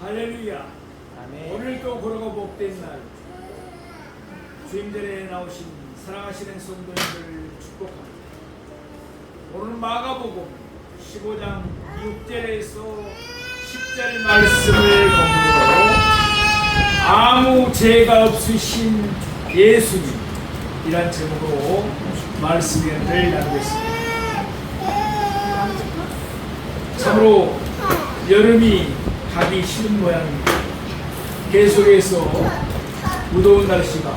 할렐루야. 아멘. 오늘도 걸어가 복된 날. 주임 전에 나오신 사랑하시는 성도님들 축복합니다. 오늘 마가복음 15장 6절에서 10절 말씀을 공부로 아무 죄가 없으신 예수님 이란 제목으로 말씀을 나누겠습니다. 참으로 여름이 가기 싫은 모양입니다. 계속해서 무더운 날씨가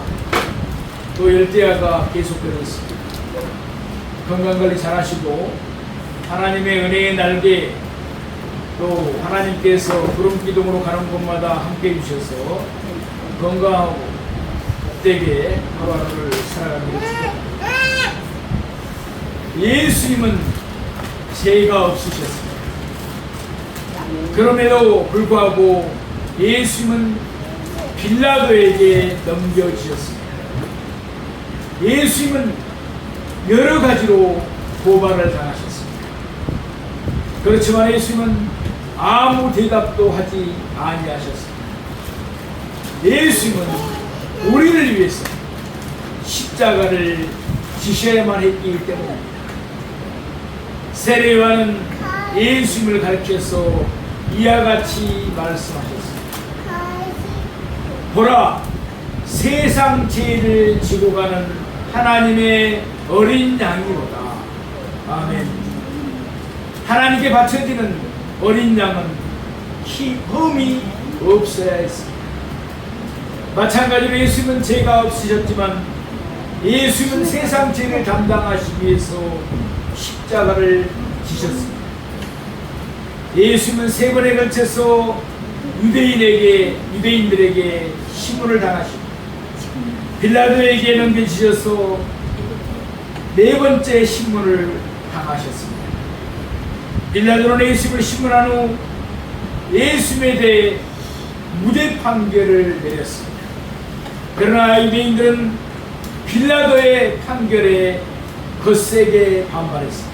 또 열대야가 계속되고 있습니다. 건강관리 잘 하시고 하나님의 은혜의 날개 또 하나님께서 구름 기둥으로 가는 곳마다 함께 해주셔서 건강하고 되게 하루하루를 살아가기를 축복합니다. 예수님은 죄가 없으셨습니다. 그럼에도 불구하고 예수님은 빌라도에게 넘겨주셨습니다. 예수님은 여러 가지로 고발을 당하셨습니다. 그렇지만 예수님은 아무 대답도 하지 아니하셨습니다. 예수님은 우리를 위해서 십자가를 지셔야만 했기 때문입니다. 세례와는 예수님을 가르쳐서 이와 같이 말씀하셨습니다. 보라, 세상 죄를 지고 가는 하나님의 어린 양이로다. 아멘. 하나님께 바쳐지는 어린 양은 히, 흠이 없어야 했습니다. 마찬가지로 예수님은 죄가 없으셨지만 예수님은 세상 죄를 담당하시기 위해서 십자가를 지셨습니다. 예수님은 세 번에 걸쳐서 유대인에게 유대인들에게 신문을 당하시고 빌라도에게 넘겨주셔서 네 번째 신문을 당하셨습니다. 빌라도는 예수님을 신문한 후 예수님에 대해 무죄 판결을 내렸습니다. 그러나 유대인들은 빌라도의 판결에 거세게 반발했습니다.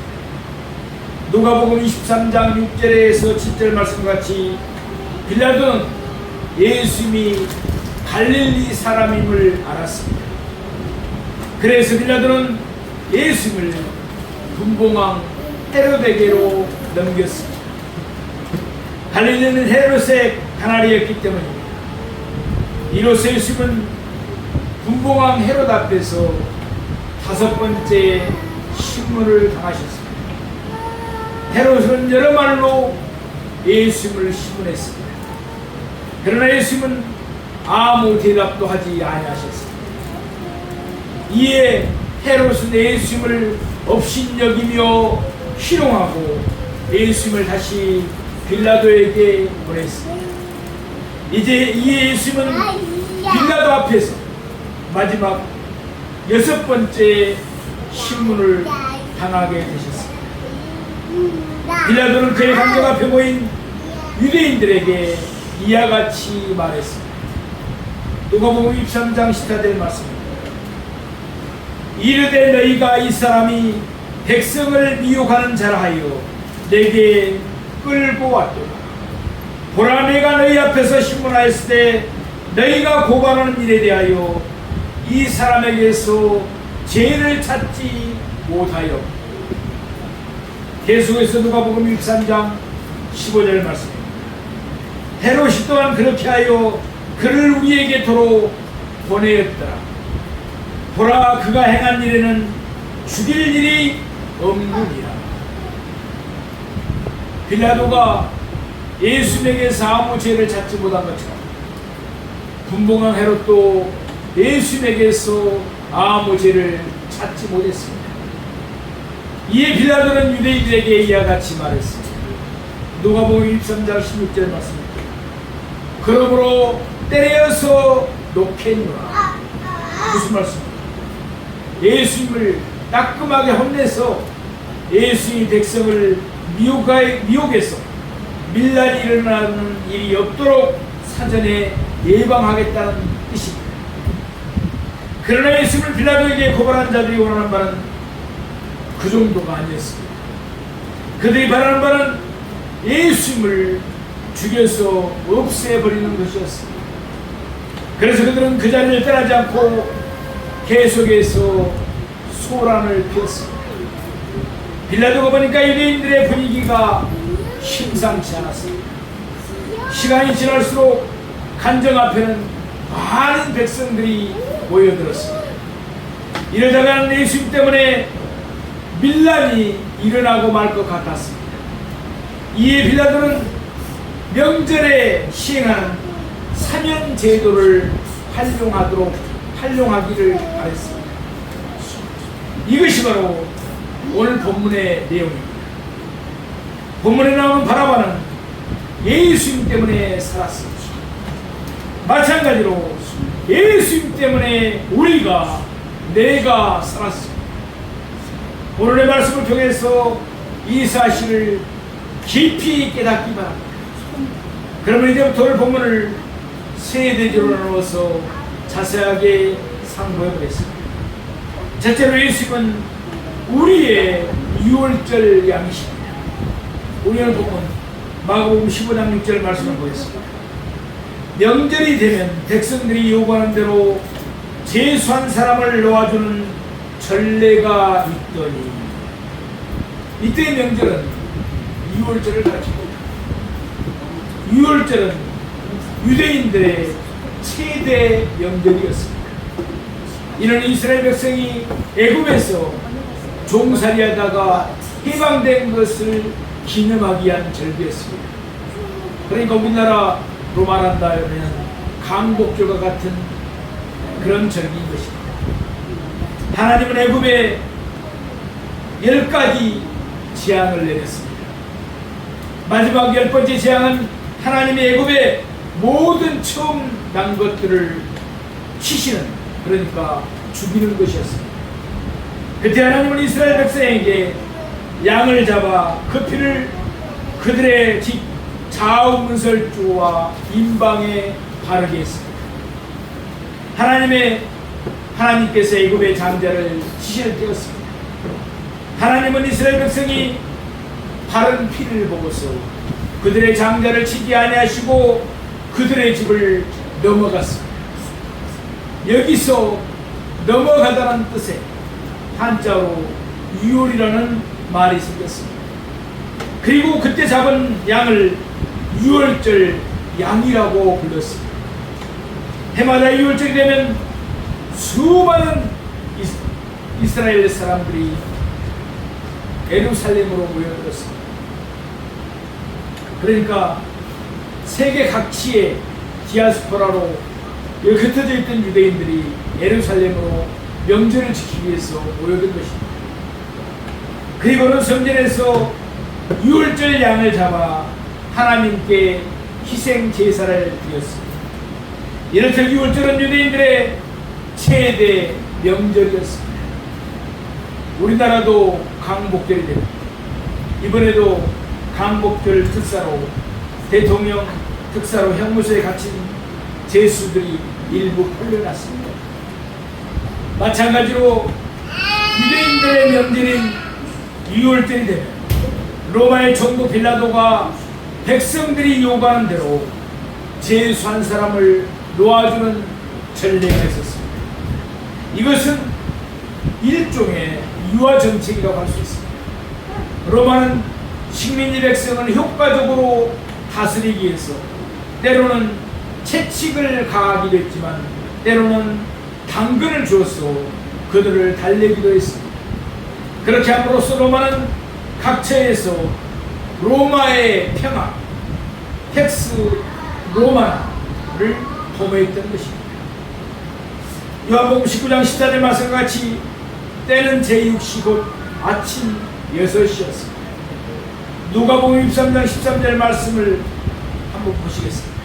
누가복음 23장 6절에서 7절 말씀같이 빌라도는 예수님이 갈릴리 사람임을 알았습니다. 그래서 빌라도는 예수님을 분봉왕 헤로데게로 넘겼습니다. 갈릴리는 헤롯의 가나리였기 때문입니다. 이로써 예수님은 분봉왕 헤롯 앞에서 다섯 번째 신문을 당하셨습니다. 헤롯은 여러 말로 예수님을 신문했습니다. 그러나 예수님은 아무 대답도 하지 아니하셨습니다. 이에 헤롯은 예수님을 업신여기며 희롱하고 예수님을 다시 빌라도에게 보냈습니다. 이제 이 예수님은 빌라도 앞에서 마지막 여섯 번째 신문을 당하게 되셨습니다. 빌라도는 그의 앞에 모인 유대인들에게 이와 같이 말했습니다. 누가복음 23장 14절 말씀입니다. 이르되 너희가 이 사람이 백성을 미혹하는 자라 하여 내게 끌고 왔도다. 보라 내가 너희 앞에서 신문하였을 때 너희가 고발하는 일에 대하여 이 사람에게서 죄를 찾지 못하여 계속해서 누가복음 23장 15절 말씀입니다. 헤롯이 또한 그렇게 하여 그를 우리에게 도로 보내었더라. 보라 그가 행한 일에는 죽일 일이 없느니라. 빌라도가 예수님에게서 아무 죄를 찾지 못한 것처럼 분봉왕 헤롯도 예수님에게서 아무 죄를 찾지 못했습니다. 이에 빌라도는 유대인들에게 이와 같이 말했습니다. 누가복음 23장 16절 말씀입니다. 그러므로 때려서 놓겠노라. 무슨 말씀입니까? 예수님을 따끔하게 혼내서 예수의 백성을 미혹하에, 미혹해서 밀란이 일어나는 일이 없도록 사전에 예방하겠다는 뜻입니다. 그러나 예수님을 빌라도에게 고발한 자들이 원하는 바는 그 정도가 아니었습니다. 그들이 바라는 바는 예수님을 죽여서 없애버리는 것이었습니다. 그래서 그들은 그 자리를 떠나지 않고 계속해서 소란을 피웠습니다. 빌라도가 보니까 유대인들의 분위기가 심상치 않았습니다. 시간이 지날수록 간정 앞에는 많은 백성들이 모여들었습니다. 이러다가는 예수님 때문에 밀란이 일어나고 말 것 같았습니다. 이에 빌라도는 명절에 시행하는 사면 제도를 활용하도록 활용하기를 바랬습니다. 이것이 바로 오늘 본문의 내용입니다. 본문에 나오는 바라바는 예수님 때문에 살았습니다. 마찬가지로 예수님 때문에 우리가 내가 살았습니다. 오늘의 말씀을 통해서 이 사실을 깊이 깨닫기 바랍니다. 그러면 이제부터 오늘 본문을 세 대조로 나눠서 자세하게 상고해 보겠습니다. 첫째로 예수님은 우리의 유월절 양식입니다. 우리 오늘 본문 마가복음 15장 6절 말씀을 보겠습니다. 명절이 되면 백성들이 요구하는 대로 제수한 사람을 놓아주는 전례가 있더니 이때의 명절은 유월절을 가르칩니다. 유월절은 유대인들의 최대 명절이었습니다. 이는 이스라엘 백성이 애굽에서 종살이하다가 해방된 것을 기념하기 위한 절기였습니다. 그러니까 우리나라 로 말한다면 강복절과 같은 그런 절기인 것입니다. 하나님은 애굽에 열 가지 재앙을 내렸습니다. 마지막 열 번째 재앙은 하나님이 애굽에 모든 처음 난 것들을 치시는 그러니까 죽이는 것이었습니다. 그때 하나님은 이스라엘 백성에게 양을 잡아 그 피를 그들의 집 좌우 문설주와 임방에 바르게 했습니다. 하나님의 하나님께서 애굽의 장자를 지시를 띄었습니다. 하나님은 이스라엘 백성이 바른 피를 보고서 그들의 장자를 치지 아니하시고 그들의 집을 넘어갔습니다. 여기서 넘어가다는 뜻의 한자로 유월이라는 말이 생겼습니다. 그리고 그때 잡은 양을 유월절 양이라고 불렀습니다. 해마다 유월절이 되면 수많은 이스- 이스라엘 사람들이 에루살렘으로 모여들었습니다. 그러니까 세계 각지의 디아스포라로 흩어져 있던 유대인들이 에루살렘으로 명절을 지키기 위해서 모여든 것입니다. 그리고는 성전에서 유월절 양을 잡아 하나님께 희생 제사를 드렸습니다. 이렇듯 유월절은 유대인들의 최대 명절이었습니다. 우리나라도 강복절이 됩니다. 이번에도 강복절 특사로 대통령 특사로 형무소에 갇힌 제수들이 일부 풀려났습니다. 마찬가지로 유대인들의 명절인 유월절이 되면 로마의 총독 빌라도가 백성들이 요구하는 대로 제수한 사람을 놓아주는 전례가 있었습니다. 이것은 일종의 유화 정책이라고 할 수 있습니다. 로마는 식민지 백성을 효과적으로 다스리기 위해서 때로는 채찍을 가하기도 했지만 때로는 당근을 주어서 그들을 달래기도 했습니다. 그렇게 함으로써 로마는 각처에서 로마의 평화, 텍스 로마를 도모했던 것입니다. 요한복음 19장 14절 말씀과 같이 때는 제6시 곧 아침 6시였습니다. 누가복음 23장 13절 말씀을 한번 보시겠습니다.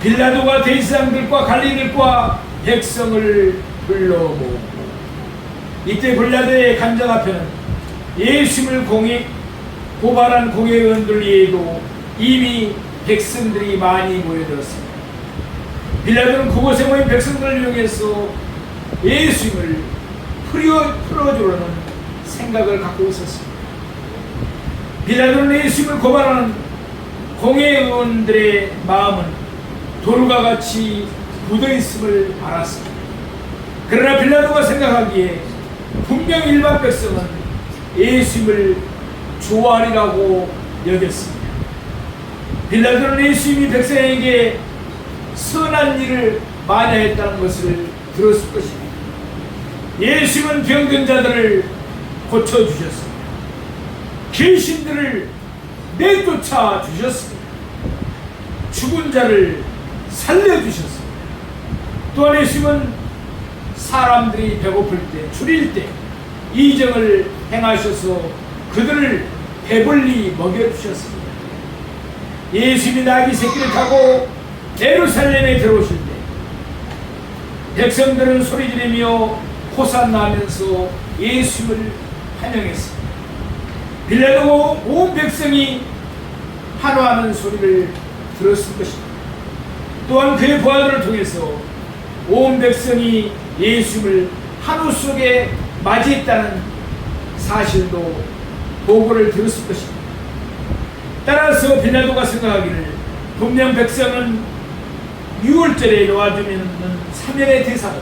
빌라도가 대지상들과 관리들과 백성을 불러 모으고 이때 빌라도의 간장 앞에는 예수님을 공익 고발한 공회의원들 외에도 이미 백성들이 많이 모여들었습니다. 빌라도는 그곳에 모인 백성들을 이용해서 예수님을 풀어, 풀어주려는 생각을 갖고 있었습니다. 빌라도는 예수님을 고발하는 공회 의원들의 마음은 돌과 같이 굳어 있음을 알았습니다. 그러나 빌라도가 생각하기에 분명 일반 백성은 예수님을 좋아하리라고 여겼습니다. 빌라도는 예수님이 백성에게 선한 일을 많이 했다는 것을 들었을 것입니다. 예수님은 병든 자들을 고쳐주셨습니다. 귀신들을 내쫓아 주셨습니다. 죽은 자를 살려주셨습니다. 또한 예수님은 사람들이 배고플 때, 줄일 때 이정을 행하셔서 그들을 배불리 먹여주셨습니다. 예수님이 나귀 새끼를 타고 예루살렘에 들어오실 때 백성들은 소리 지르며 호산나면서 예수를 환영했습니다. 빌라도 온 백성이 환호하는 소리를 들었을 것입니다. 또한 그의 부하들을 통해서 온 백성이 예수를 한우 속에 맞이했다는 사실도 보고를 들었을 것입니다. 따라서 빌라도가 생각하기를 분명 백성은 6월절에 놓아주면 사면의 대사로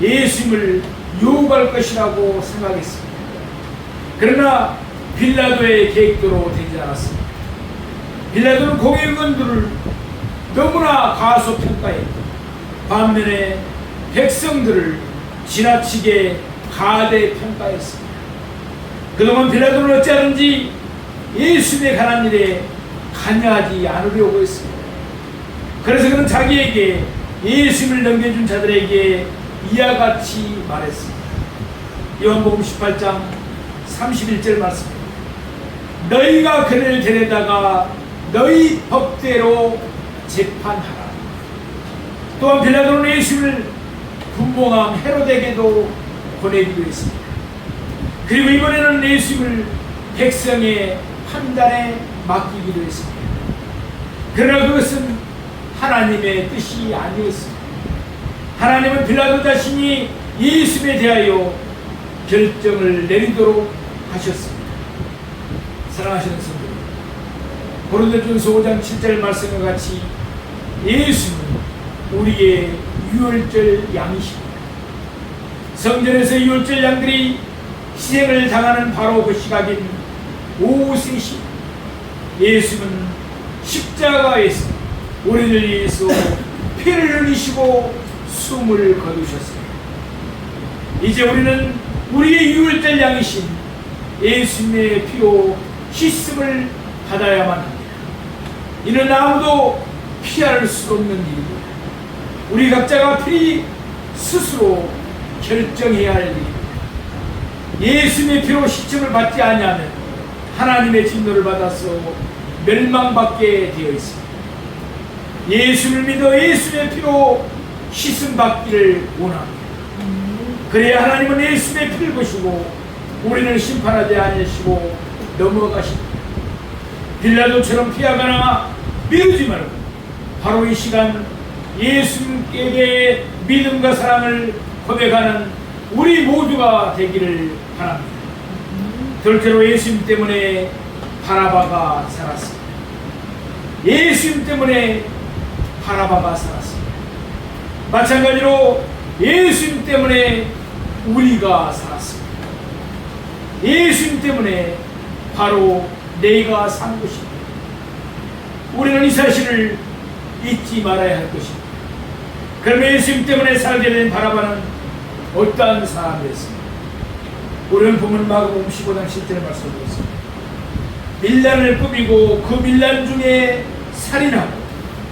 예수님을 유혹할 것이라고 생각했습니다. 그러나 빌라도의 계획대로 되지 않았습니다. 빌라도는 공의원들을 너무나 가소평가했고 반면에 백성들을 지나치게 가대평가했습니다. 그동안 빌라도는 어찌하든지 예수님에 관한 일에 관여하지 않으려고 했습니다. 그래서 그는 자기에게 예수님을 넘겨준 자들에게 이와 같이 말했습니다. 요한복음 18장 31절 말씀입니다. 너희가 그를 데려다가 너희 법대로 재판하라. 또한 빌라도는 예수를 분봉왕 헤로데게도 보내기로 했습니다. 그리고 이번에는 예수를 백성의 판단에 맡기기로 했습니다. 그러나 그것은 하나님의 뜻이 아니었습니다. 하나님은 빌라도 자신이 예수에 대하여 결정을 내리도록 하셨습니다. 사랑하시는 성도 고린도전서 5장 7절 말씀과 같이 예수는 우리의 유월절 양이십니다. 성전에서 유월절 양들이 희생을 당하는 바로 그 시각인 오후 3시 예수는 십자가에서 우리를 위해서 피를 흘리시고 숨을 거두셨습니다. 이제 우리는 우리의 유월절 양이신 예수님의 피로 씻음을 받아야만 합니다. 이는 아무도 피할 수 없는 일입니다. 우리 각자가 필히 스스로 결정해야 할 일입니다. 예수님의 피로 시침을 받지 아니하면 하나님의 진노를 받아서 멸망받게 되어 있습니다. 예수를 믿어 예수의 피로 씻음 받기를 원합니다. 그래야 하나님은 예수의 피를 보시고 우리는 심판하지 아니하시고 넘어가십니다. 빌라도처럼 피하거나 미루지 말고 바로 이 시간 예수님께 믿음과 사랑을 고백하는 우리 모두가 되기를 바랍니다. 둘째로 예수님 때문에 바라바가 살았습니다. 예수님 때문에 살았습니다. 마찬가지로 예수님 때문에 우리가 살았습니다. 예수님 때문에 바로 내가 산 것입니다. 우리는 이 사실을 잊지 말아야 할 것입니다. 그럼 예수님 때문에 살게 된 바라바는 어떠한 사람이었습니까? 우리는 보면 마가복음 15장 10절에 말씀드렸습니다. 밀란을 꾸미고 그 밀란 중에 살인하고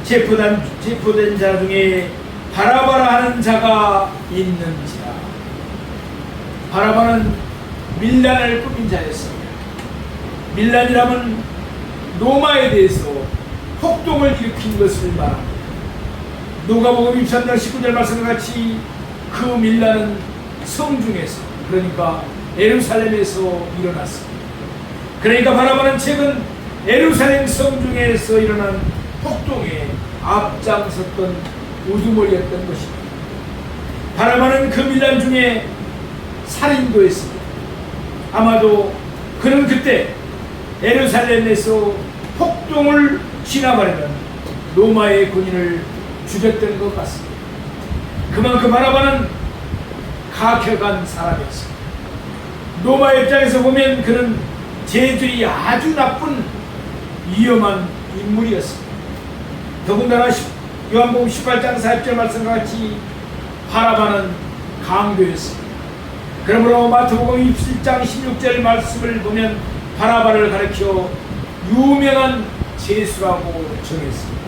체포된, 체포된 자 중에 바라바라 하는 자가 있는지라. 바라바는 밀란을 꾸민 자였습니다. 밀란이라면 로마에 대해서 폭동을 일으킨 것을 말합니다. 누가복음 23장 19절 말씀과 같이 그 밀란은 성중에서 그러니까 에루살렘에서 일어났습니다. 그러니까 바라보는 책은 에루살렘 성중에서 일어난 폭동에 앞장섰던 우두머리였던 것입니다. 바라보는 그 밀란 중에 살인도 했습니다. 아마도 그는 그때 에루살렘에서 폭동을 지나가려면 로마의 군인을 죽였던 것 같습니다. 그만큼 바라바는 가격한 사람이었습니다. 로마 입장에서 보면 그는 재질이 아주 나쁜 위험한 인물이었습니다. 더군다나 시- 요한복음 18장 40절 말씀과 같이 바라바는 강도였습니다. 그러므로 마태복음 27장 16절 말씀을 보면 바라바를 가리켜 유명한 죄수라고 정했습니다.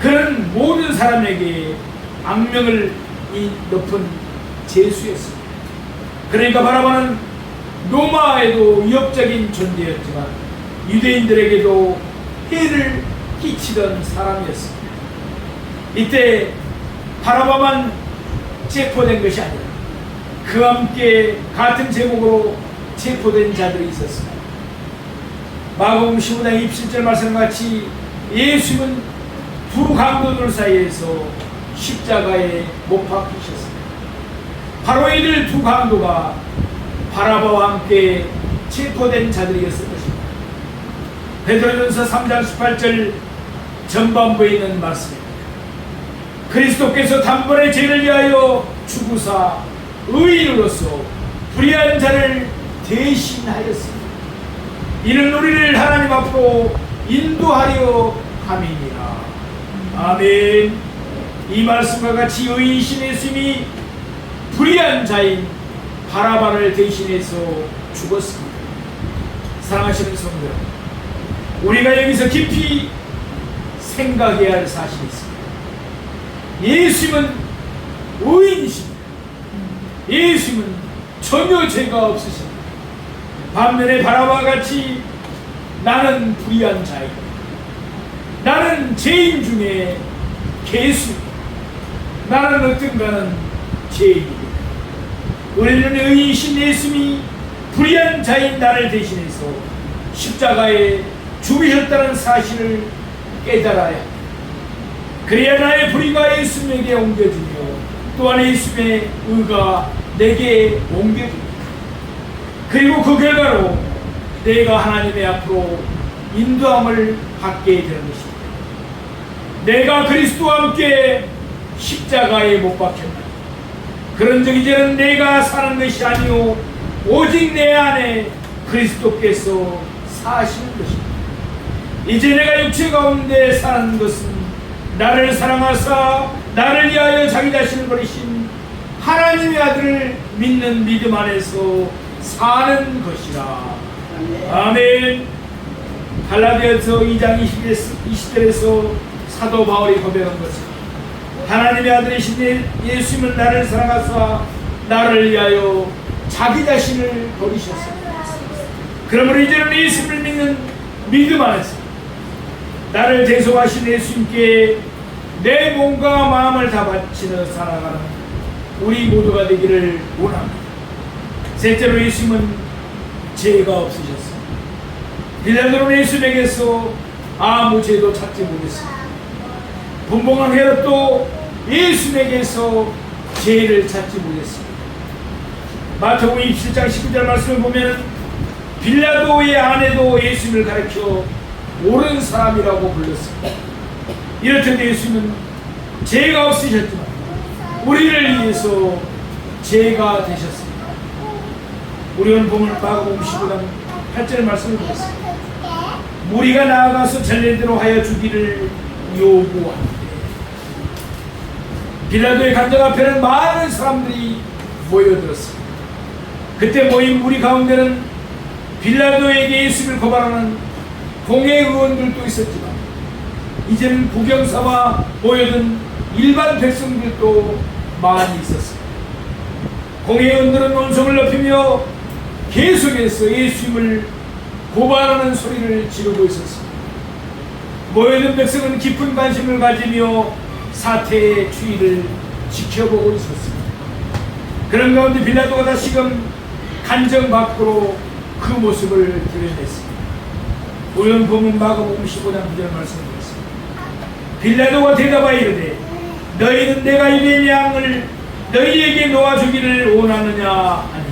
그는 모든 사람에게 악명을 이 높은 죄수였습니다. 그러니까 바라바는 로마에도 위협적인 존재였지만 유대인들에게도 해를 끼치던 사람이었습니다. 이때 바라바만 체포된 것이 아니라 그와 함께 같은 제목으로 체포된 자들이 있었습니다. 마가복음 15장 27절 말씀과 같이 예수는 두 강도들 사이에서 십자가에 못 박히셨습니다. 바로 이들 두 강도가 바라바와 함께 체포된 자들이었을 것입니다. 베드로전서 3장 18절 전반부에 있는 말씀입니다. 그리스도께서 단번에 죄를 위하여 죽으사 의인으로서 불의한 자를 대신하였습니다. 이는 우리를 하나님 앞으로 인도하려 함이니라. 아멘. 이 말씀과 같이 의이신 예수님이 불의한 자인 바라바를 대신해서 죽었습니다. 사랑하시는 성도 우리가 여기서 깊이 생각해야 할 사실이 있습니다. 예수님은 의인이십니다. 예수님은 전혀 죄가 없으십니다. 반면에 바라와 같이 나는 불의한 자이다. 나는 죄인 중에 개수이다. 나는 어떤가는 죄인이다. 우리는 의이신 예수님이 불의한 자인 나를 대신해서 십자가에 죽으셨다는 사실을 깨달아야. 그래야 나의 불의가 예수님에게 옮겨지며 또한 예수님의 의가 내게 옮겨집니다. 그리고 그 결과로 내가 하나님의 앞으로 인도함을 받게 되는 것입니다. 내가 그리스도와 함께 십자가에 못 박혔다. 그런 적 이제는 내가 사는 것이 아니오 오직 내 안에 그리스도께서 사시는 것입니다. 이제 내가 육체 가운데 사는 것은 나를 사랑하사 나를 위하여 자기 자신을 버리신 하나님의 아들을 믿는 믿음 안에서 사는 것이라. 아멘. 갈라디아서 2장 20절에서 사도 바울이 고백한 것은 하나님의 아들이신 예- 예수님은 나를 사랑하사 나를 위하여 자기 자신을 버리셨습니다. 그러므로 이제는 예수님을 믿는 믿음 안에서 나를 대속하신 예수님께 내 몸과 마음을 다 바치며 살아가는 우리 모두가 되기를 원합니다. 셋째로 예수님은 죄가 없으셨습니다. 빌라도는 예수님에게서 아무 죄도 찾지 못했습니다. 분봉한 헤롯도 예수님에게서 죄를 찾지 못했습니다. 마태복음 27장 19절 말씀을 보면 빌라도의 아내도 예수님을 가리켜 옳은 사람이라고 불렀습니다. 이렇듯 예수님은 죄가 없으셨지만 우리를 위해서 죄가 되셨습니다. 우리는 보면 마가복음 15장 8절 말씀을 보겠습니다. 무리가 나아가서 전례대로 하여 주기를 요구하는데 빌라도의 간장 앞에는 많은 사람들이 모여들었습니다. 그때 모인 무리 가운데는 빌라도에게 예수를 고발하는 공회 의원들도 있었지만 이제는 구경사와 모여든 일반 백성들도 많이 있었습니다. 공회 의원들은 논성을 높이며 계속해서 예수님을 고발하는 소리를 지르고 있었습니다. 모여든 백성은 깊은 관심을 가지며 사태의 추이를 지켜보고 있었습니다. 그런 가운데 빌라도가 다시금 간정 밖으로 그 모습을 드러냈습니다. 우연 보면 마가복음 15장 9절 말씀드렸습니다. 빌라도가 대답하여 이르되 너희는 내가 유대인의 양을 너희에게 놓아주기를 원하느냐 하니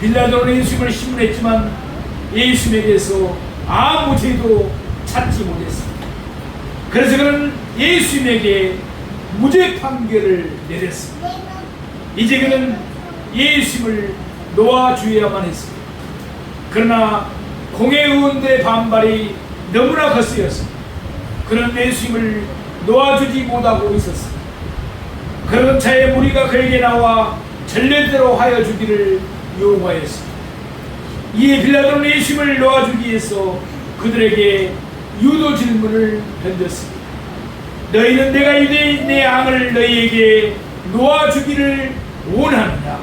빌라도는 예수님을 신문했지만 예수님에게서 아무 죄도 찾지 못했습니다. 그래서 그는 예수님에게 무죄 판결을 내렸습니다. 이제 그는 예수님을 놓아주어야만 했습니다. 그러나 공회의원들의 반발이 너무나 거세였습니다. 그는 예수님을 놓아주지 못하고 있었습니다. 그런 차에 무리가 그에게 나와 전례대로 하여 주기를 요구하였습니다. 이에 빌라도는 예수님을 놓아주기 위해서 그들에게 유도 질문을 던졌습니다. 너희는 내가 유대인 내 양을 너희에게 놓아주기를 원하느냐?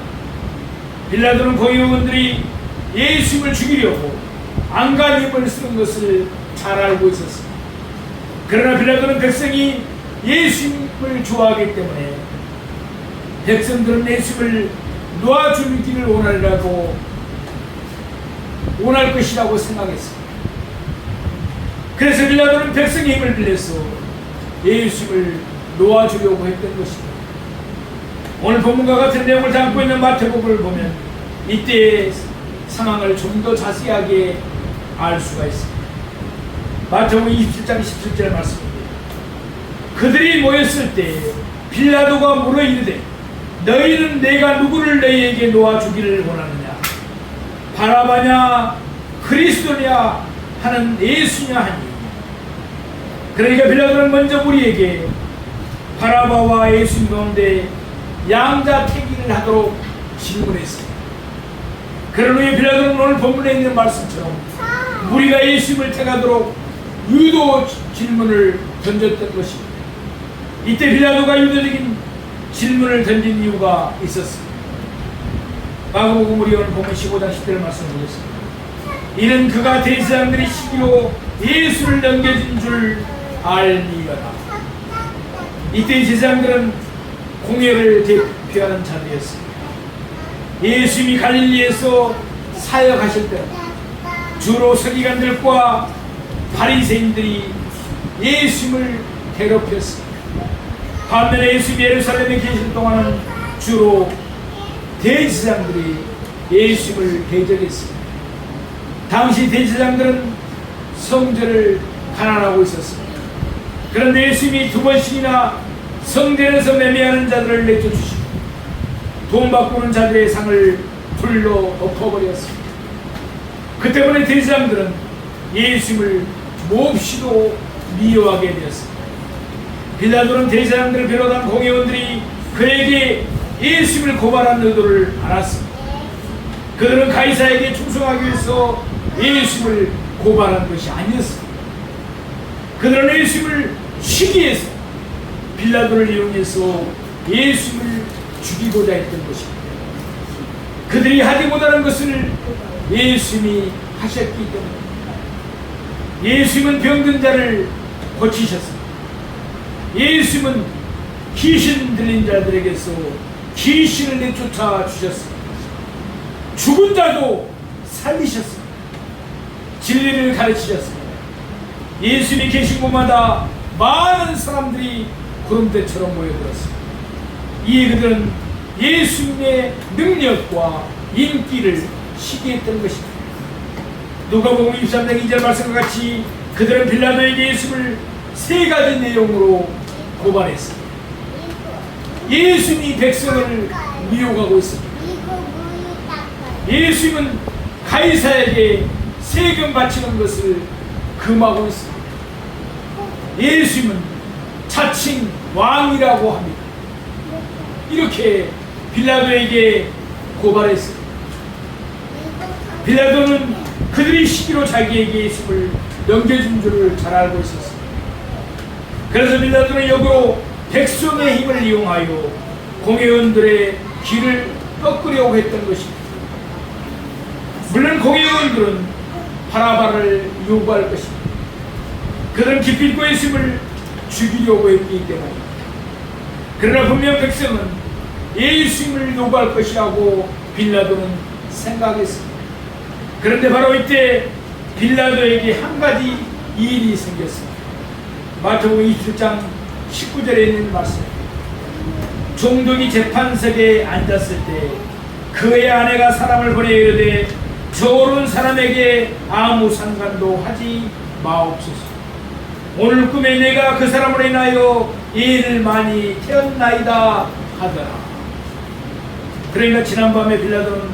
빌라도는 공의원들이 예수님을 죽이려고 안간힘을 쓰는 것을 잘 알고 있었습니다. 그러나 빌라도는 백성이 예수님을 좋아하기 때문에 백성들은 예수님을 놓아주기를 원하리라고 원할 것이라고 생각했습니다. 그래서 빌라도는 백성의 힘을 빌려서 예수님을 놓아주려고 했던 것입니다. 오늘 본문과 같은 내용을 담고 있는 마태복음을 보면 이때의 상황을 좀 더 자세하게 알 수가 있습니다. 마태복음 27장 17절 말씀입니다. 그들이 모였을 때 빌라도가 물어 이르되 너희는 내가 누구를 너희에게 놓아 주기를 원하느냐 바라바냐 그리스도냐 하는 예수냐 하니 그러니까 빌라도는 먼저 우리에게 바라바와 예수님 가운데 양자택일을 하도록 질문했습니다. 그런 후에 빌라도는 오늘 본문에 있는 말씀처럼 우리가 예수님을 택하도록 유도 질문을 던졌던 것입니다. 이때 빌라도가 유도적인 질문을 던진 이유가 있었습니다. 마가복음 우리 오늘 보면 15장 10절 말씀 보겠습니다. 이는 그가 대제사장들이 시기로 예수를 넘겨준 줄 알미거라. 이때 제사장들은 공예를 대표하는 자들이었습니다. 예수님이 갈릴리에서 사역하실 때 주로 서기관들과 바리새인들이 예수님을 괴롭혔습니다. 반면에 예수님이 예루살렘에 계실 동안은 주로 대제사장들이 예수님을 대적했습니다. 당시 대제사장들은 성전을 가난하고 있었습니다. 그런데 예수님이 두 번씩이나 성전에서 매매하는 자들을 내쫓으시고 돈 바꾸는 자들의 상을 불러 엎어버렸습니다. 그 때문에 대제사장들은 예수님을 몹시도 미워하게 되었습니다. 빌라도는 대제사장들을 비롯한 공회원들이 그에게 예수님을 고발한 의도를 알았습니다. 그들은 가이사에게 충성하기 위해서 예수님을 고발한 것이 아니었습니다. 그들은 예수님을 쉬기 위해서 빌라도를 이용해서 예수님을 죽이고자 했던 것입니다. 그들이 하지 못하는 것을 예수님이 하셨기 때문입니다. 예수님은 병든 자를 고치셨습니다. 예수님은 귀신 들린 자들에게서 귀신을 내쫓아 주셨습니다. 죽은 자도 살리셨습니다. 진리를 가르치셨습니다. 예수님이 계신 곳마다 많은 사람들이 구름대처럼 모여들었습니다. 이에 그들은 예수님의 능력과 인기를 시기했던 것입니다. 누가복음 23장 2절 말씀과 같이 그들은 빌라도에게 예수를 세 가지 내용으로 고발했습니다. 예수님이 백성을 미혹하고 있습니다. 예수님은 가이사에게 세금 바치는 것을 금하고 있습니다. 예수님은 자칭 왕이라고 합니다. 이렇게 빌라도에게 고발했습니다. 빌라도는 그들이 시기로 자기에게 예수를 넘겨준 줄을 잘 알고 있었습니다. 그래서 빌라도는 역으로 백성의 힘을 이용하여 공회원들의 길을 꺾으려고 했던 것입니다. 물론 공회원들은 바라바를 요구할 것입니다. 그들은 기필코 예수를 죽이려고 했기 때문입니다. 그러나 분명 백성은 예수님을 요구할 것이라고 빌라도는 생각했습니다. 그런데 바로 이때 빌라도에게 한 가지 일이 생겼습니다. 마태복음 27장 19절에 있는 말씀입니다. 종독이 재판석에 앉았을 때 그의 아내가 사람을 보내 이르되 저오른 사람에게 아무 상관도 하지 마옵소서. 오늘 꿈에 내가 그 사람으로 인하여 일을 많이 태었나이다 하더라. 그러니까 지난밤에 빌라도는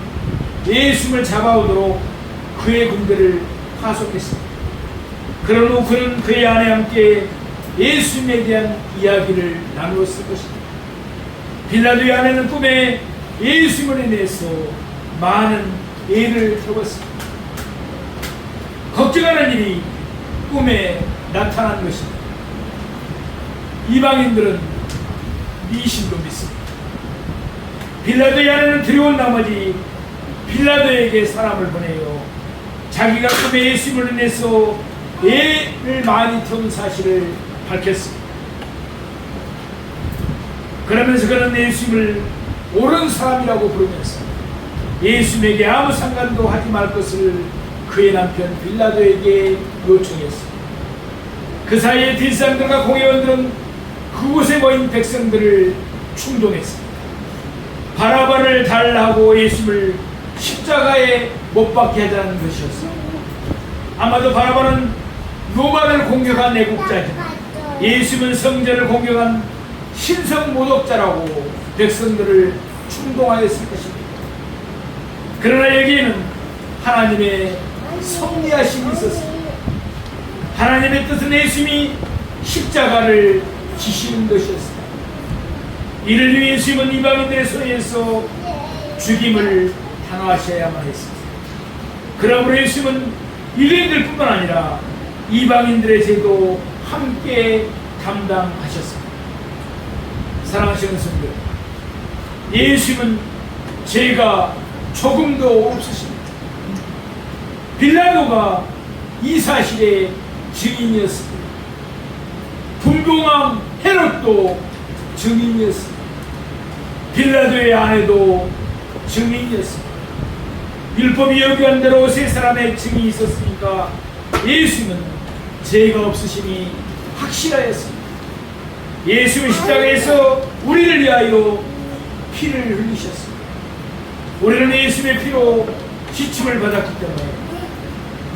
예수를 잡아오도록 그의 군대를 파송했습니다. 그런 후 그는 그의 아내와 함께 예수님에 대한 이야기를 나누었을 것입니다. 빌라도의 아내는 꿈에 예수님을 인해서 많은 애를 태웠습니다. 걱정하는 일이 꿈에 나타난 것입니다. 이방인들은 미신도 믿습니다. 빌라도의 아내는 두려운 나머지 빌라도에게 사람을 보내요. 자기가 꿈에 예수님을 인해서 애를 많이 태운 사실을 밝혔습니다. 그러면서 그는 예수님을 옳은 사람이라고 부르면서 예수님에게 아무 상관도 하지 말 것을 그의 남편 빌라도에게 요청했습니다. 그 사이에 뒷사람들과 공회원들은 그곳에 모인 백성들을 충동했습니다. 바라바를 달라고 예수님을 십자가에 못 박게 하자는 것이었습니다. 아마도 바라바는 로마를 공격한 애국자지만 예수님은 성전을 공격한 신성 모독자라고 백성들을 충동하였을 것입니다. 그러나 여기에는 하나님의 섭리하심이 있었습니다. 하나님의 뜻은 예수님이 십자가를 지시는 것이었습니다. 이를 위해 예수님은 이방인들의 손에서 죽임을 당하셔야만 했습니다. 그러므로 예수님은 유대인들뿐만 아니라 이방인들의 죄도 함께 담당하셨습니다. 사랑하시는 성도 예수님은 죄가 조금도 없으십니다. 빌라도가 이 사실의 증인이었습니다. 분봉왕 헤롯도 증인이었습니다. 빌라도의 아내도 증인이었습니다. 율법이 요구한 대로 세 사람의 증인이 있었으니까 예수는 죄가 없으심이 확실하였습니다. 예수는 십자가에서 우리를 위하여 피를 흘리셨습니다. 우리는 예수의 피로 지침을 받았기 때문에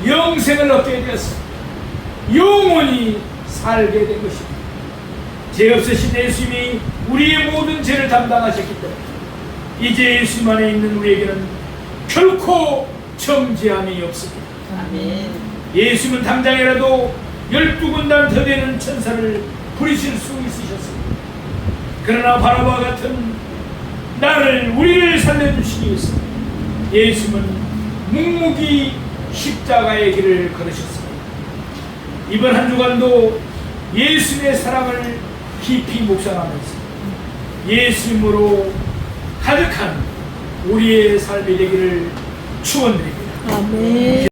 영생을 얻게 되었습니다. 영원히 살게 된 것입니다. 죄 없으신 예수님이 우리의 모든 죄를 담당하셨기 때문에 이제 예수님 안에 있는 우리에게는 결코 정죄함이 없습니다. 아멘. 예수님은 당장이라도 열두 군단 더 되는 천사를 부리실 수 있으셨습니다. 그러나 바라바 같은 나를 우리를 살려주시기 위해서 예수님은 묵묵히 십자가의 길을 걸으셨습니다. 이번 한 주간도 예수님의 사랑을 깊이 묵상하면서 예수님으로 가득한 우리의 삶이 되기를 축원드립니다. 아멘.